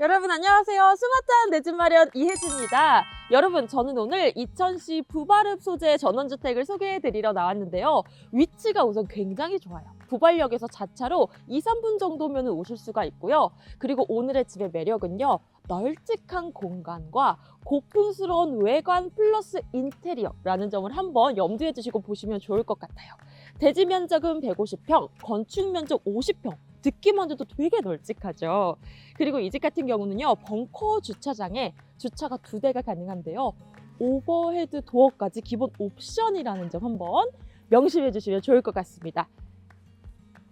여러분 안녕하세요. 스마트한 내 집 마련 이혜진입니다. 여러분 저는 오늘 이천시 부발읍 소재 전원주택을 소개해드리러 나왔는데요. 위치가 우선 굉장히 좋아요. 부발역에서 자차로 2, 3분 정도면 오실 수가 있고요. 그리고 오늘의 집의 매력은요. 널찍한 공간과 고풍스러운 외관 플러스 인테리어라는 점을 한번 염두에 두시고 보시면 좋을 것 같아요. 대지 면적은 150평, 건축 면적 50평. 듣기만 해도 되게 널찍하죠. 그리고 이 집 같은 경우는요, 벙커 주차장에 주차가 두 대가 가능한데요. 오버헤드 도어까지 기본 옵션이라는 점 한번 명심해 주시면 좋을 것 같습니다.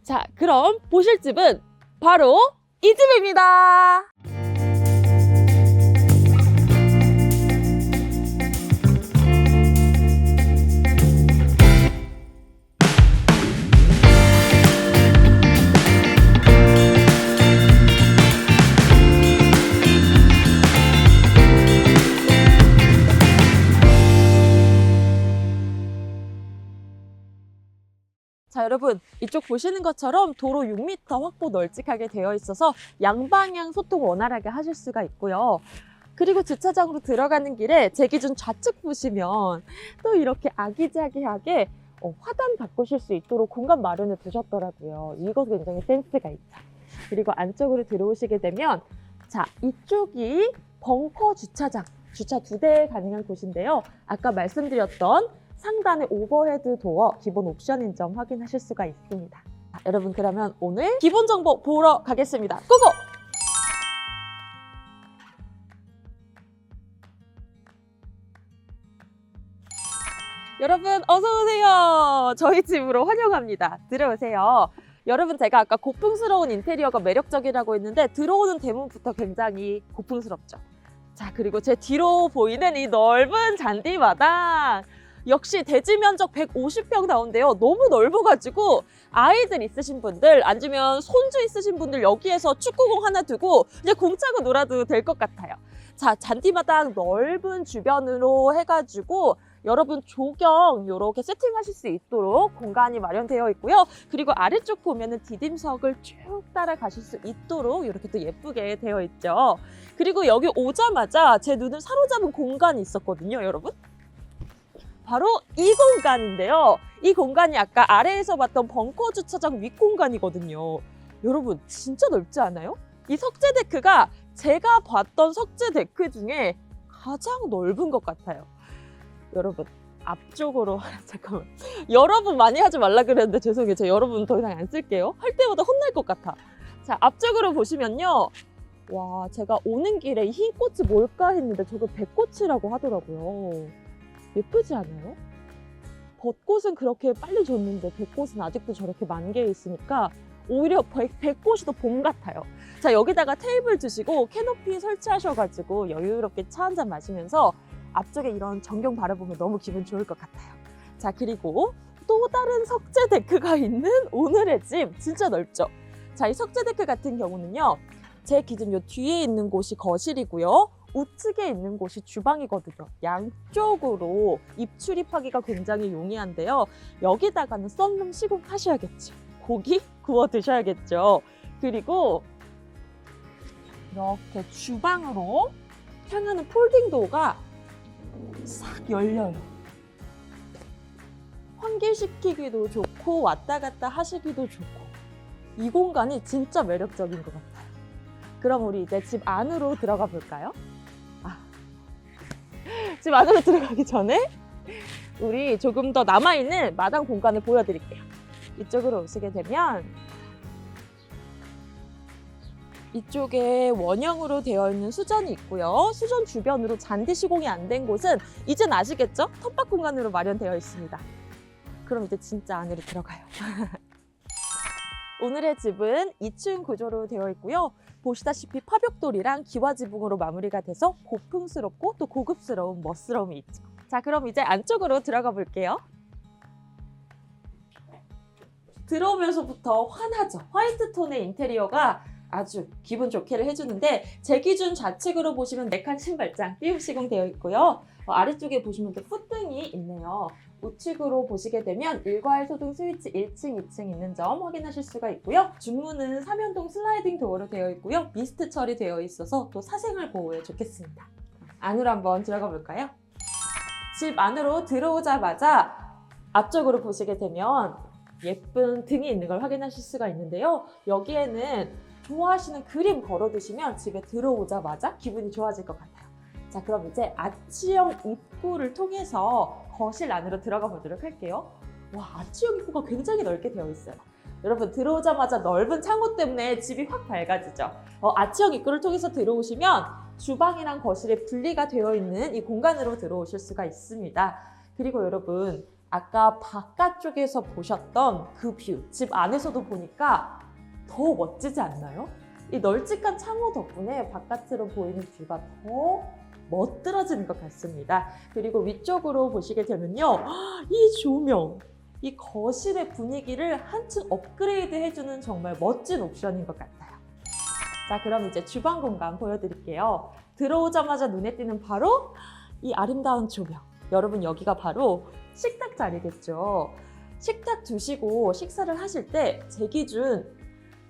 자, 그럼 보실 집은 바로 이 집입니다. 여러분, 이쪽 보시는 것처럼 도로 6m 확보 널찍하게 되어 있어서 양방향 소통 원활하게 하실 수가 있고요. 그리고 주차장으로 들어가는 길에 제 기준 좌측 보시면 또 이렇게 아기자기하게 어, 화단 바꾸실 수 있도록 공간 마련해 두셨더라고요. 이거 굉장히 센스가 있죠. 그리고 안쪽으로 들어오시게 되면 자, 이쪽이 벙커 주차장, 주차 두 대 가능한 곳인데요. 아까 말씀드렸던 상단의 오버헤드 도어 기본 옵션인 점 확인하실 수가 있습니다. 자, 여러분 그러면 오늘 기본 정보 보러 가겠습니다. 고고! 여러분 어서 오세요. 저희 집으로 환영합니다. 들어오세요. 여러분 제가 아까 고풍스러운 인테리어가 매력적이라고 했는데 들어오는 대문부터 굉장히 고풍스럽죠. 자 그리고 제 뒤로 보이는 이 넓은 잔디마당 역시 대지 면적 150평 나온데요. 너무 넓어가지고 아이들 있으신 분들 아니면 손주 있으신 분들 여기에서 축구공 하나 두고 이제 공 차고 놀아도 될 것 같아요. 자 잔디마당 넓은 주변으로 해가지고 여러분 조경 이렇게 세팅하실 수 있도록 공간이 마련되어 있고요. 그리고 아래쪽 보면은 디딤석을 쭉 따라가실 수 있도록 이렇게 또 예쁘게 되어 있죠. 그리고 여기 오자마자 제 눈을 사로잡은 공간이 있었거든요, 여러분. 바로 이 공간인데요. 이 공간이 아까 아래에서 봤던 벙커 주차장 윗 공간이거든요. 여러분, 진짜 넓지 않아요? 이 석재 데크가 제가 봤던 석재 데크 중에 가장 넓은 것 같아요. 여러분, 앞쪽으로 잠깐만. 여러분 많이 하지 말라 그랬는데 죄송해요. 제가 여러분 더 이상 안 쓸게요. 할 때마다 혼날 것 같아. 자, 앞쪽으로 보시면요. 와, 제가 오는 길에 이흰 꽃이 뭘까 했는데 저거 백꽃이라고 하더라고요. 예쁘지 않아요? 벚꽃은 그렇게 빨리 졌는데 백꽃은 아직도 저렇게 만개해 있으니까 오히려 백, 백꽃이 더 봄 같아요. 자, 여기다가 테이블 두시고 캐노피 설치하셔가지고 여유롭게 차 한 잔 마시면서 앞쪽에 이런 전경 바라보면 너무 기분 좋을 것 같아요. 자, 그리고 또 다른 석재 데크가 있는 오늘의 집 진짜 넓죠? 자, 이 석재 데크 같은 경우는요. 제 기준 요 뒤에 있는 곳이 거실이고요. 우측에 있는 곳이 주방이거든요. 양쪽으로 입출입하기가 굉장히 용이한데요. 여기다가는 썬룸 시공하셔야겠죠. 고기 구워 드셔야겠죠. 그리고 이렇게 주방으로 향하는 폴딩 도어가 싹 열려요. 환기시키기도 좋고 왔다 갔다 하시기도 좋고 이 공간이 진짜 매력적인 것 같아요. 그럼 우리 이제 집 안으로 들어가 볼까요? 아, 집 안으로 들어가기 전에 우리 조금 더 남아있는 마당 공간을 보여드릴게요. 이쪽으로 오시게 되면 이쪽에 원형으로 되어 있는 수전이 있고요. 수전 주변으로 잔디 시공이 안 된 곳은 이젠 아시겠죠? 텃밭 공간으로 마련되어 있습니다. 그럼 이제 진짜 안으로 들어가요. 오늘의 집은 2층 구조로 되어 있고요. 보시다시피 파벽돌이랑 기와지붕으로 마무리가 돼서 고풍스럽고 또 고급스러운 멋스러움이 있죠. 자, 그럼 이제 안쪽으로 들어가 볼게요. 들어오면서부터 환하죠. 화이트 톤의 인테리어가 아주 기분 좋게를 해주는데 제 기준 좌측으로 보시면 네칸 신발장 띄움 시공되어 있고요. 어, 아래쪽에 보시면 또 풋등이 있네요. 우측으로 보시게 되면 일괄 소등 스위치 1층, 2층 있는 점 확인하실 수가 있고요. 중문은 삼연동 슬라이딩 도어로 되어 있고요. 미스트 처리되어 있어서 또 사생활 보호에 좋겠습니다. 안으로 한번 들어가 볼까요? 집 안으로 들어오자마자 앞쪽으로 보시게 되면 예쁜 등이 있는 걸 확인하실 수가 있는데요. 여기에는 좋아하시는 그림 걸어두시면 집에 들어오자마자 기분이 좋아질 것 같아요. 자, 그럼 이제 아치형 입구를 통해서 거실 안으로 들어가 보도록 할게요. 와, 아치형 입구가 굉장히 넓게 되어 있어요. 여러분 들어오자마자 넓은 창호 때문에 집이 확 밝아지죠. 어, 아치형 입구를 통해서 들어오시면 주방이랑 거실에 분리가 되어 있는 이 공간으로 들어오실 수가 있습니다. 그리고 여러분 아까 바깥쪽에서 보셨던 그 뷰, 집 안에서도 보니까 더 멋지지 않나요? 이 널찍한 창호 덕분에 바깥으로 보이는 뷰가 더 멋들어지는 것 같습니다. 그리고 위쪽으로 보시게 되면요. 이 조명, 이 거실의 분위기를 한층 업그레이드 해주는 정말 멋진 옵션인 것 같아요. 자, 그럼 이제 주방 공간 보여드릴게요. 들어오자마자 눈에 띄는 바로 이 아름다운 조명. 여러분, 여기가 바로 식탁 자리겠죠. 식탁 두시고 식사를 하실 때 제 기준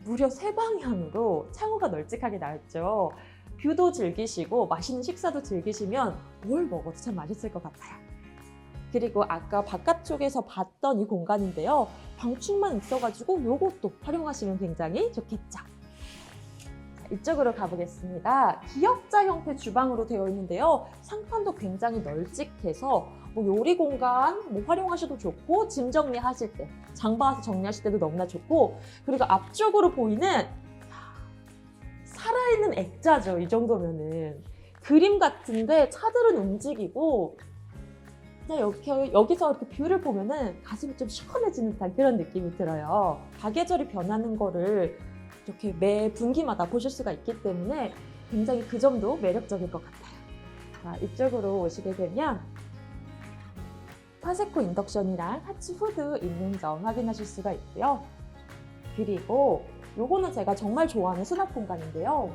무려 세 방향으로 창호가 널찍하게 나왔죠. 뷰도 즐기시고 맛있는 식사도 즐기시면 뭘 먹어도 참 맛있을 것 같아요. 그리고 아까 바깥쪽에서 봤던 이 공간인데요. 방충만 있어가지고 요것도 활용하시면 굉장히 좋겠죠. 자, 이쪽으로 가보겠습니다. 기역자 형태 주방으로 되어 있는데요. 상판도 굉장히 널찍해서 뭐 요리 공간 뭐 활용하셔도 좋고 짐 정리하실 때, 장 봐서 정리하실 때도 너무나 좋고 그리고 앞쪽으로 보이는 살아있는 액자죠. 이 정도면은 그림 같은데 차들은 움직이고 그냥 이렇게 여기서 이렇게 뷰를 보면은 가슴이 좀 시원해지는 듯한 그런 느낌이 들어요. 사계절이 변하는 거를 이렇게 매 분기마다 보실 수가 있기 때문에 굉장히 그 점도 매력적일 것 같아요. 자, 이쪽으로 오시게 되면 파세코 인덕션이랑 하츠 후드 있는 점 확인하실 수가 있고요. 그리고 요거는 제가 정말 좋아하는 수납 공간인데요.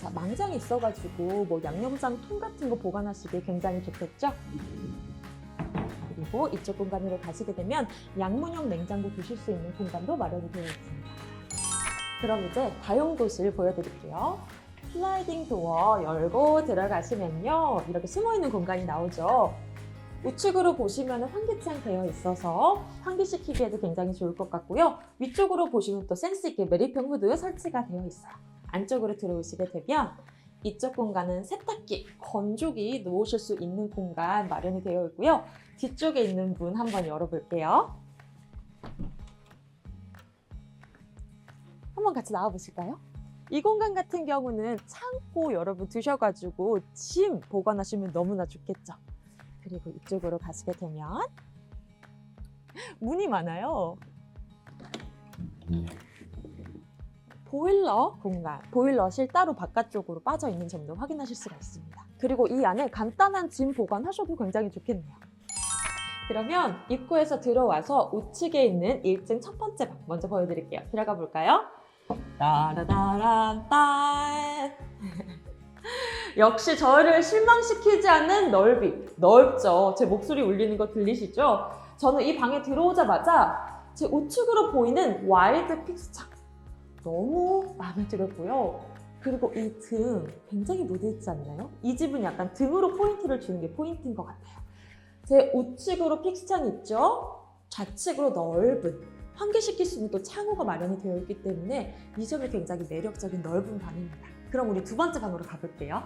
자, 망장이 있어가지고 뭐 양념장 통 같은 거 보관하시기 굉장히 좋겠죠? 그리고 이쪽 공간으로 가시게 되면 양문형 냉장고 두실 수 있는 공간도 마련이 되어 있습니다. 그럼 이제 다용도실 보여드릴게요. 슬라이딩 도어 열고 들어가시면요. 이렇게 숨어있는 공간이 나오죠. 우측으로 보시면 환기창 되어 있어서 환기시키기에도 굉장히 좋을 것 같고요. 위쪽으로 보시면 또 센스있게 메리평 후드 설치가 되어 있어요. 안쪽으로 들어오시게 되면 이쪽 공간은 세탁기, 건조기 놓으실 수 있는 공간 마련이 되어 있고요. 뒤쪽에 있는 문 한번 열어볼게요. 한번 같이 나와 보실까요? 이 공간 같은 경우는 창고 여러분 두셔가지고 짐 보관하시면 너무나 좋겠죠. 그리고 이쪽으로 가시게 되면 문이 많아요. 보일러 공간, 보일러실 따로 바깥쪽으로 빠져 있는 점도 확인하실 수가 있습니다. 그리고 이 안에 간단한 짐 보관하셔도 굉장히 좋겠네요. 그러면 입구에서 들어와서 우측에 있는 1층 첫 번째 방 먼저 보여드릴게요. 들어가 볼까요? 따라다란 딴 역시 저를 실망시키지 않는 넓이 넓죠. 제 목소리 울리는 거 들리시죠? 저는 이 방에 들어오자마자 제 우측으로 보이는 와이드 픽스 창 너무 마음에 들었고요. 그리고 이 등 굉장히 무드 있지 않나요? 이 집은 약간 등으로 포인트를 주는 게 포인트인 것 같아요. 제 우측으로 픽스창 있죠? 좌측으로 넓은 환기시킬 수 있는 또 창호가 마련이 되어 있기 때문에 이 점이 굉장히 매력적인 넓은 방입니다. 그럼 우리 두 번째 방으로 가볼게요.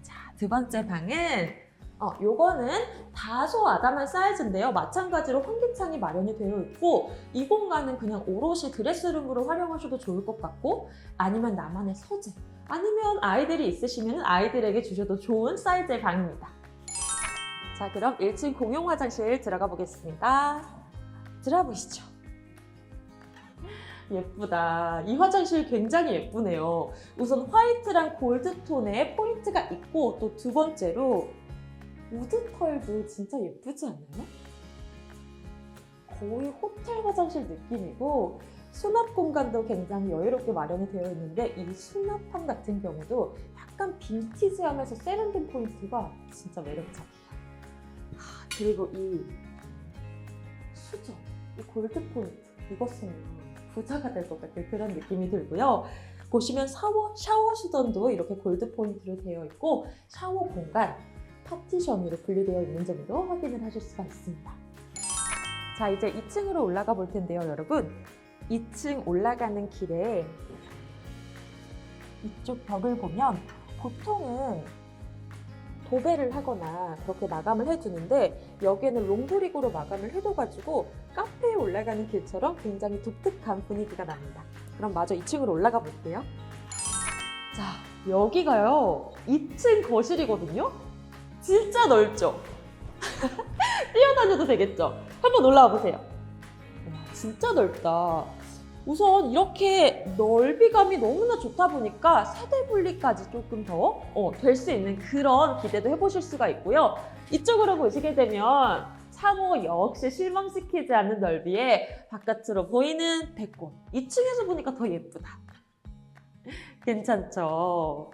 자, 두 번째 방은 어, 요거는 다소 아담한 사이즈인데요. 마찬가지로 환기창이 마련이 되어 있고 이 공간은 그냥 오롯이 드레스룸으로 활용하셔도 좋을 것 같고 아니면 나만의 서재 아니면 아이들이 있으시면 아이들에게 주셔도 좋은 사이즈의 방입니다. 자, 그럼 1층 공용 화장실 들어가 보겠습니다. 들어가 보시죠. 예쁘다. 이 화장실 굉장히 예쁘네요. 우선 화이트랑 골드톤의 포인트가 있고 또 두 번째로 우드 털도 진짜 예쁘지 않나요? 거의 호텔 화장실 느낌이고 수납 공간도 굉장히 여유롭게 마련이 되어 있는데 이 수납함 같은 경우도 약간 빈티지하면서 세련된 포인트가 진짜 매력적이에요. 그리고 이 수저, 이 골드 포인트 쓰면 부자가 될 것 같은 그런 느낌이 들고요. 보시면 샤워, 샤워 수전도 이렇게 골드 포인트로 되어 있고 샤워 공간 파티션으로 분리되어 있는 점도 확인을 하실 수가 있습니다. 자, 이제 2층으로 올라가 볼 텐데요, 여러분. 2층 올라가는 길에 이쪽 벽을 보면 보통은 도배를 하거나 그렇게 마감을 해주는데 여기에는 롱브릭으로 마감을 해둬가지고 카페에 올라가는 길처럼 굉장히 독특한 분위기가 납니다. 그럼 마저 2층으로 올라가 볼게요. 자, 여기가요. 2층 거실이거든요. 진짜 넓죠? 뛰어다녀도 되겠죠? 한번 올라와 보세요. 와, 진짜 넓다. 우선 이렇게 넓이감이 너무나 좋다 보니까 세대 분리까지 조금 더 될수 있는 그런 기대도 해보실 수가 있고요. 이쪽으로 보시게 되면 창호 역시 실망시키지 않는 넓이에 바깥으로 보이는 백골. 2층에서 보니까 더 예쁘다. 괜찮죠?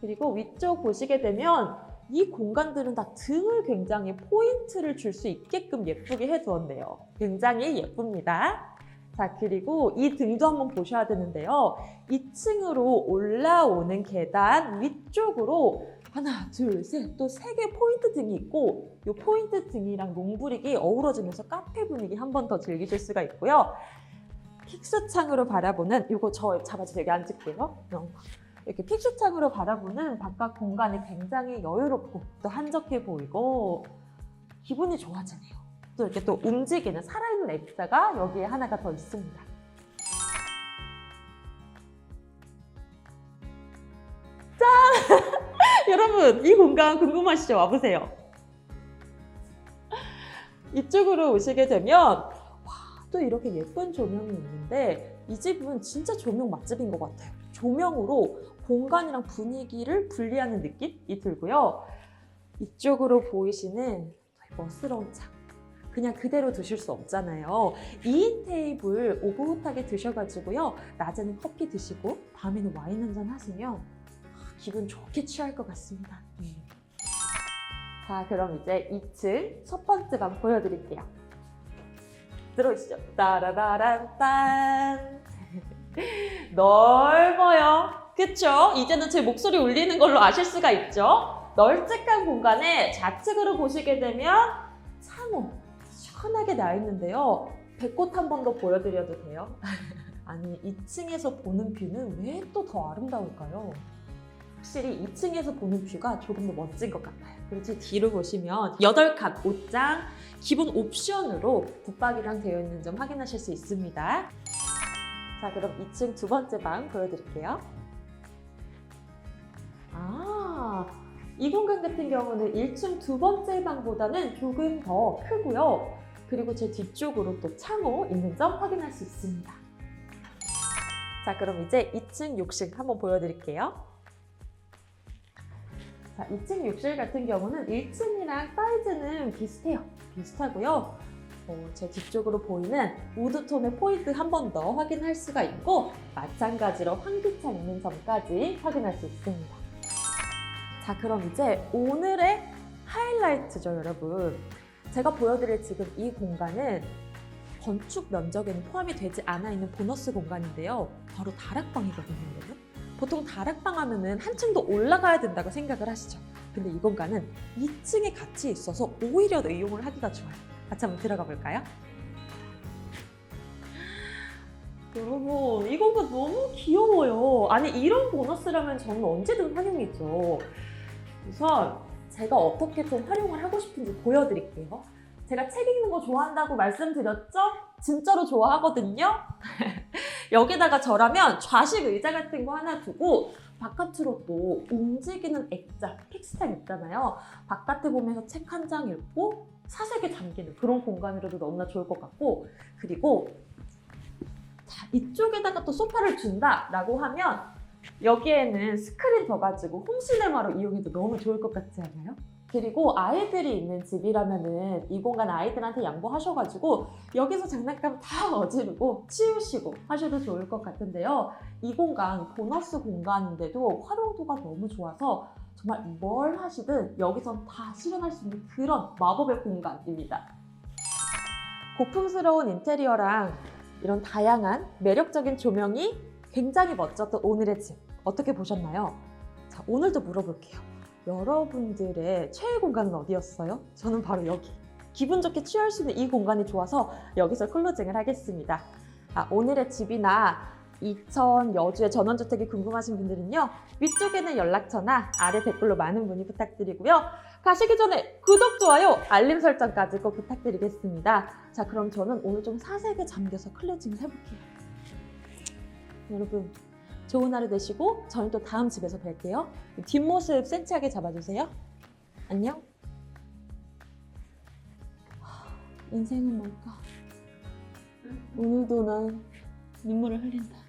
그리고 위쪽 보시게 되면 이 공간들은 다 등을 굉장히 포인트를 줄 수 있게끔 예쁘게 해두었네요. 굉장히 예쁩니다. 자, 그리고 이 등도 한번 보셔야 되는데요. 2층으로 올라오는 계단 위쪽으로 하나, 둘, 셋, 또 세 개 포인트 등이 있고 이 포인트 등이랑 롱브릭이 어우러지면서 카페 분위기 한 번 더 즐기실 수가 있고요. 픽스 창으로 바라보는 이거 저 잡아주세요. 여기 앉을게요. 어. 이렇게 픽스 창으로 바라보는 바깥 공간이 굉장히 여유롭고 또 한적해 보이고 기분이 좋아지네요. 또 이렇게 또 움직이는 살아있는 액자가 여기에 하나가 더 있습니다. 짠! 여러분 이 공간 궁금하시죠? 와보세요. 이쪽으로 오시게 되면 와, 또 이렇게 예쁜 조명이 있는데 이 집은 진짜 조명 맛집인 것 같아요. 조명으로 공간이랑 분위기를 분리하는 느낌이 들고요. 이쪽으로 보이시는 멋스러운 창. 그냥 그대로 드실 수 없잖아요. 2인 테이블 오붓하게 드셔가지고요. 낮에는 커피 드시고 밤에는 와인 한 잔 하시면 아, 기분 좋게 취할 것 같습니다. 음. 자, 그럼 이제 2층 첫 번째 방 보여드릴게요. 들어오시죠. 따라라란 딴. 넓어요. 그쵸? 이제는 제 목소리 울리는 걸로 아실 수가 있죠? 널찍한 공간에 좌측으로 보시게 되면 창호 시원하게 나 있는데요. 배꽃 한번 더 보여드려도 돼요? 아니 2층에서 보는 뷰는 왜 또 더 아름다울까요? 확실히 2층에서 보는 뷰가 조금 더 멋진 것 같아요. 제 뒤로 보시면 8칸 옷장 기본 옵션으로 붙박이랑 되어 있는 점 확인하실 수 있습니다. 자, 그럼 2층 두 번째 방 보여드릴게요. 아, 이 공간 같은 경우는 1층 두 번째 방보다는 조금 더 크고요. 그리고 제 뒤쪽으로 또 창호 있는 점 확인할 수 있습니다. 자, 그럼 이제 2층 욕실 한번 보여드릴게요. 자, 2층 욕실 같은 경우는 1층이랑 사이즈는 비슷해요. 비슷하고요. 어, 제 뒤쪽으로 보이는 우드톤의 포인트 한 번 더 확인할 수가 있고 마찬가지로 환기창 있는 점까지 확인할 수 있습니다. 자 그럼 이제 오늘의 하이라이트죠 여러분. 제가 보여드릴 지금 이 공간은 건축 면적에는 포함이 되지 않아 있는 보너스 공간인데요. 바로 다락방이거든요 여러분. 보통 다락방 하면은 한층 더 올라가야 된다고 생각을 하시죠. 근데 이 공간은 2층에 같이 있어서 오히려 더 이용을 하기가 좋아요. 같이 한번 들어가 볼까요? 여러분, 이 공간 너무 귀여워요. 아니, 이런 보너스라면 저는 언제든 환영이죠. 우선 제가 어떻게 좀 활용을 하고 싶은지 보여드릴게요. 제가 책 읽는 거 좋아한다고 말씀드렸죠? 진짜로 좋아하거든요? 여기다가 저라면 좌식 의자 같은 거 하나 두고 바깥으로 또 움직이는 액자, 픽스창 있잖아요. 바깥에 보면서 책 한 장 읽고 사색에 잠기는 그런 공간으로도 너무나 좋을 것 같고 그리고 자, 이쪽에다가 또 소파를 준다라고 하면 여기에는 스크린 더 가지고 홈시네마로 이용해도 너무 좋을 것 같지 않아요? 그리고 아이들이 있는 집이라면은 이 공간 아이들한테 양보하셔가지고 여기서 장난감 다 어지르고 치우시고 하셔도 좋을 것 같은데요. 이 공간 보너스 공간인데도 활용도가 너무 좋아서 정말 뭘 하시든 여기선 다 실현할 수 있는 그런 마법의 공간입니다. 고풍스러운 인테리어랑 이런 다양한 매력적인 조명이 굉장히 멋졌던 오늘의 집 어떻게 보셨나요? 자 오늘도 물어볼게요. 여러분들의 최애 공간은 어디였어요? 저는 바로 여기. 기분 좋게 취할 수 있는 이 공간이 좋아서 여기서 클로징을 하겠습니다. 아, 오늘의 집이나 이천 여주의 전원주택이 궁금하신 분들은요 위쪽에는 연락처나 아래 댓글로 많은 문의 부탁드리고요 가시기 전에 구독, 좋아요, 알림 설정까지 꼭 부탁드리겠습니다 자 그럼 저는 오늘 좀 사색에 잠겨서 클렌징을 해볼게요 여러분 좋은 하루 되시고 저는 또 다음 집에서 뵐게요. 뒷모습 센치하게 잡아주세요. 안녕. 하, 인생은 뭘까? 오늘도 난 눈물을 흘린다.